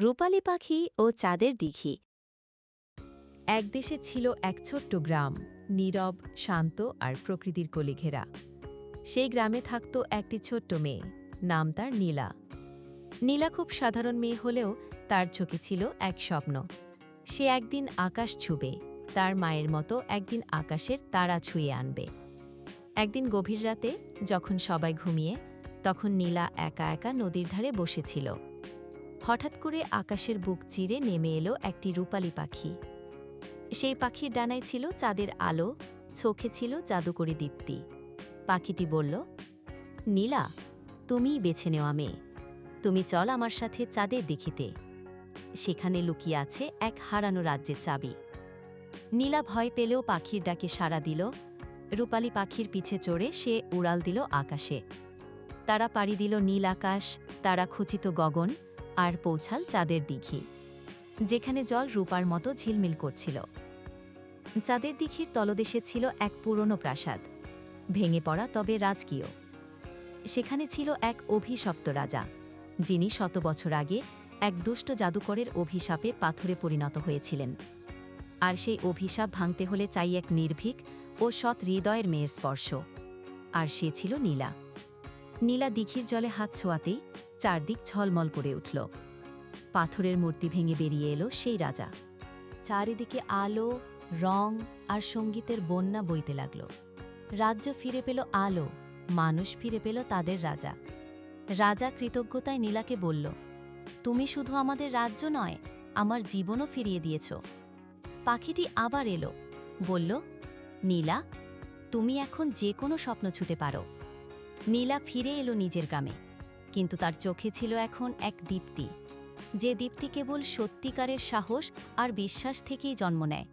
রূপালী পাখি ও চাঁদের দিঘি। এক দেশে ছিল এক ছোট্ট গ্রাম, নীরব, শান্ত আর প্রকৃতির কোলে ঘেরা সেই গ্রামে থাকত একটি ছোট্ট মেয়ে, নাম তার নীলা। নীলা খুব সাধারণ মেয়ে হলেও তার চোখে ছিল এক স্বপ্ন। সে একদিন আকাশ ছুবে, তার মায়ের মতো একদিন আকাশের তারা ছুঁয়ে আনবে। একদিন গভীর রাতে যখন সবাই ঘুমিয়ে, তখন নীলা একা একা নদীর ধারে বসেছিল। হঠাৎ করে আকাশের বুক চিরে নেমে এলো একটি রূপালী পাখি। সেই পাখির ডানায় ছিল চাঁদের আলো, চোখে ছিল জাদুকরি দীপ্তি। পাখিটি বলল, নীলা, তুমিই বেছে নেওয়া মেয়ে তুমি চল আমার সাথে চাঁদের দেখিতে। সেখানে লুকিয়ে আছে এক হারানো রাজ্যের চাবি। নীলা ভয় পেলেও পাখির ডাকে সাড়া দিল। রূপালী পাখির পিছে চড়ে সে উড়াল দিল আকাশে। তারা পাড়ি দিল নীল আকাশ, তারা খচিত গগন আর পৌঁছাল চাঁদের দিঘি, যেখানে জল রূপার মতো ঝিলমিল করছিল। চাঁদের দিঘির তলদেশে ছিল এক পুরনো প্রাসাদ, ভেঙে পড়া তবে রাজকীয়। সেখানে ছিল এক অভিশপ্ত রাজা, যিনি শত বছর আগে এক দুষ্ট জাদুকরের অভিশাপে পাথরে পরিণত হয়েছিলেন। আর সেই অভিশাপ ভাঙতে হলে চাই এক নির্ভীক ও সৎ হৃদয়ের মেয়ের স্পর্শ। আর সে ছিল নীলা। নীলা দিঘির জলে হাত ছোঁয়াতেই চারদিক ঝলমল করে উঠল। পাথরের মূর্তি ভেঙে বেরিয়ে এলো সেই রাজা। চারিদিকে আলো, রং আর সঙ্গীতের বন্যা বইতে লাগল। রাজ্য ফিরে পেল আলো, মানুষ ফিরে পেল তাদের রাজা। রাজা কৃতজ্ঞতায় নীলাকে বলল, তুমি শুধু আমাদের রাজ্য নয়, আমার জীবনও ফিরিয়ে দিয়েছ। পাখিটি আবার এলো, বলল, নীলা, তুমি এখন যে কোনো স্বপ্ন ছুতে পারো। নীলা ফিরে এলো নিজের গ্রামে। কিন্তু তার চোখে ছিল এখন এক দীপ্তি। যে দীপ্তি কেবল সত্যিকারের সাহস আর বিশ্বাস থেকেই জন্ম নেয়।